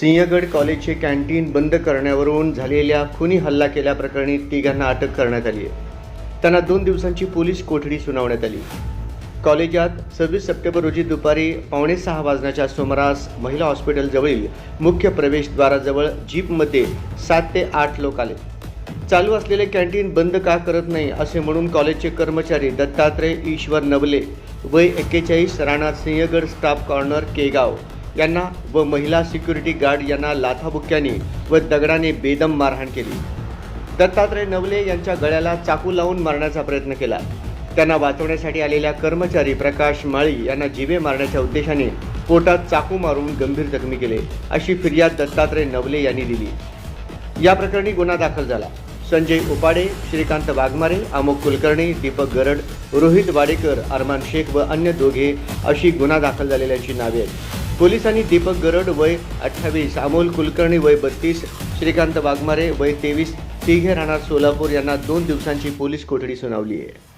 सिंहगड कॉलेजचे कॅन्टीन बंद करण्यावरून झालेल्या खुनी हल्ला केल्याप्रकरणी तिघांना अटक करण्यात आली आहे. त्यांना दोन दिवसांची पोलीस कोठडी सुनावण्यात आली. कॉलेजात सव्वीस सप्टेंबर रोजी दुपारी पावणे सहा वाजण्याच्या सुमारास महिला हॉस्पिटलजवळील मुख्य प्रवेशद्वाराजवळ जीपमध्ये सात ते आठ लोक आले. चालू असलेले कॅन्टीन बंद का करत नाही असे म्हणून कॉलेजचे कर्मचारी दत्तात्रय ईश्वर नवले वय एक्केचाळीस राणा सिंहगड स्टाफ कॉर्नर केगाव यांना व महिला सिक्युरिटी गार्ड यांना लाथाबुक्क्याने व दगडाने बेदम मारहाण केली. दत्तात्रय नवले यांच्या गळ्याला चाकू लावून मारण्याचा प्रयत्न केला. त्यांना वाचवण्यासाठी आलेल्या कर्मचारी प्रकाश माळी यांना जिवे मारण्याच्या उद्देशाने पोटात चाकू मारून गंभीर जखमी केले अशी फिर्याद दत्तात्रय नवले यांनी दिली. या प्रकरणी गुन्हा दाखल झाला. संजय उपाडे श्रीकांत वाघमारे अमोक कुलकर्णी दीपक गरड रोहित वाडेकर अरमान शेख व अन्य दोघे अशी गुन्हा दाखल झालेल्यांची नावे आहेत. पोलिसांनी दीपक गरड वय अठ्ठावीस अमोल कुलकर्णी वय बत्तीस श्रीकांत वाघमारे वय तेवीस तिघे राहणार सोलापूर यांना दोन दिवसांची पोलीस कोठडी सुनावली आहे.